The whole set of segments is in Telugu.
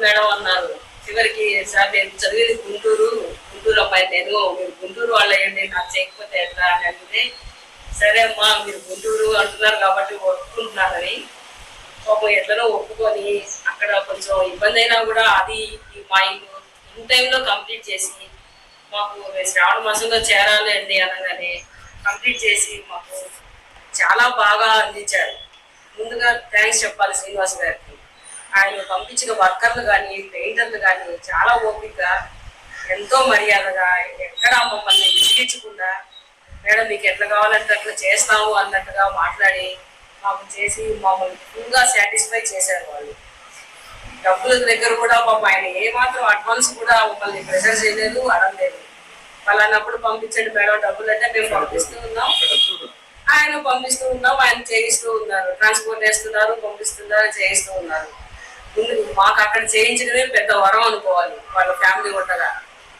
మేడం అన్నారు. చివరికి సార్ నేను చదివేది గుంటూరు. గుంటూరు అమ్మాయి నేను మీరు గుంటూరు వాళ్ళ ఏంటి నాకు చేయకపోతే ఎట్లా? అని అంటే సరే అమ్మా మీరు గుంటూరు అంటున్నారు కాబట్టి ఒప్పుకుంటున్నారని. పాపం ఎట్లనో ఒప్పుకొని అక్కడ కొంచెం ఇబ్బంది అయినా కూడా అది మా ఇల్లు ఇన్ టైంలో కంప్లీట్ చేసి మాకు శ్రావణ మాసంలో చేరాలి అండి అనగానే కంప్లీట్ చేసి మాకు చాలా బాగా అందించారు. ముందుగా థ్యాంక్స్ చెప్పాలి శ్రీనివాస్ గారికి. ఆయన పంపించిన వర్కర్లు కానీ పెయింటర్లు కానీ చాలా ఓపికగా ఎంతో మర్యాదగా ఎక్కడ మమ్మల్ని విసిగించకుండా మేడం మీకు ఎట్లా కావాలంటే అట్లా చేస్తాము అన్నట్టుగా మాట్లాడి మాకు చేసి మమ్మల్ని ఫుల్గా సాటిస్ఫై చేశారు వాళ్ళు. డబ్బుల దగ్గర కూడా పాపం ఆయన ఏమాత్రం అడ్వాన్స్ కూడా మమ్మల్ని ప్రెషర్ చేయలేదు అడగలేదు. పలానప్పుడు పంపించండి మేడం డబ్బులు అంటే మేము పంపిస్తూ ఉన్నాం. ఆయన పంపిస్తూ ఉన్నాం ఆయన చేయిస్తూ ఉన్నారు. ట్రాన్స్పోర్ట్ చేస్తున్నారు పంపిస్తున్నారు చేయిస్తూ ఉన్నారు. ముందు మాకు అక్కడ చేయించడమే పెద్ద వరం అనుకోవాలి. వాళ్ళ ఫ్యామిలీ ఉండగా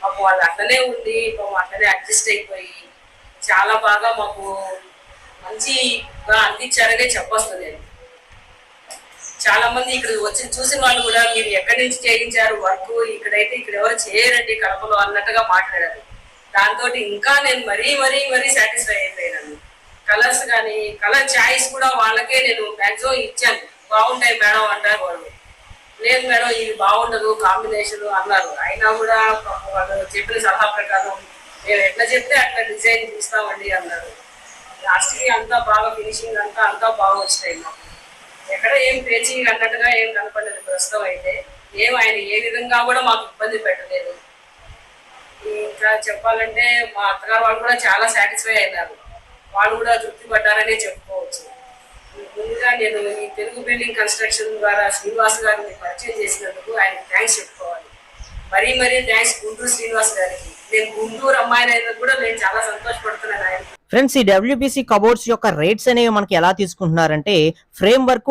మాకు వాళ్ళు అట్లనే ఉండి మాకు అట్లనే అడ్జస్ట్ అయిపోయి చాలా బాగా మాకు మంచిగా అందించారనే చెప్పొస్తుంది నేను. చాలా మంది ఇక్కడ వచ్చి చూసిన వాళ్ళు కూడా మీరు ఎక్కడి నుంచి చేయించారు వర్క్? ఇక్కడైతే ఇక్కడ ఎవరు చేయరండి కడపలో అన్నట్టుగా మాట్లాడారు. దాంతో ఇంకా నేను మరీ మరీ మరీ సాటిస్ఫై అయిపోయాను కలర్స్ కానీ కలర్ చాయిస్ కూడా వాళ్ళకే నేను మ్యాక్సిమం ఇచ్చాను. బాగుంటాయి మేడం అంటారు వాళ్ళు. లేదు మేడం ఇది బాగుండదు కాంబినేషన్ అన్నారు. అయినా కూడా వాళ్ళు చెప్పిన సలహా ప్రకారం మేము ఎట్లా చెప్తే అట్లా డిజైన్ తీస్తామండి అన్నారు. లాస్ట్కి అంతా బాగా ఫినిషింగ్ అంతా అంతా బాగా వచ్చినాయి మాకు. ఎక్కడ ఏం పేచింగ్ అన్నట్టుగా ఏం కనపడలేదు ప్రస్తుతం అయితే. ఏం ఆయన ఏ విధంగా కూడా మాకు ఇబ్బంది పెట్టలేదు. ఇంకా చెప్పాలంటే మా అత్తగారు వాళ్ళు కూడా చాలా సాటిస్ఫై అయినారు. వాళ్ళు కూడా తృప్తి పడ్డారనే చెప్పుకోవచ్చు. నేను ఈ తెలుగు బిల్డింగ్ కన్స్ట్రక్షన్ ద్వారా శ్రీనివాస్ గారిని పరిచయం చేసినందుకు ఆయన థ్యాంక్స్ చెప్పుకోవాలి. మరీ మరీ థ్యాంక్స్ గుంటూరు శ్రీనివాస్ గారికి. నేను గుంటూరు అమ్మాయిని కూడా నేను చాలా సంతోషపడుతున్నాను ఆయన. ఫ్రెండ్స్ ఈ డబ్ల్యూబీసీ కబోర్డ్స్ యొక్క రేట్స్ అనేవి మనకి ఎలా తీసుకుంటున్నారంటే ఫ్రేమ్ వర్క్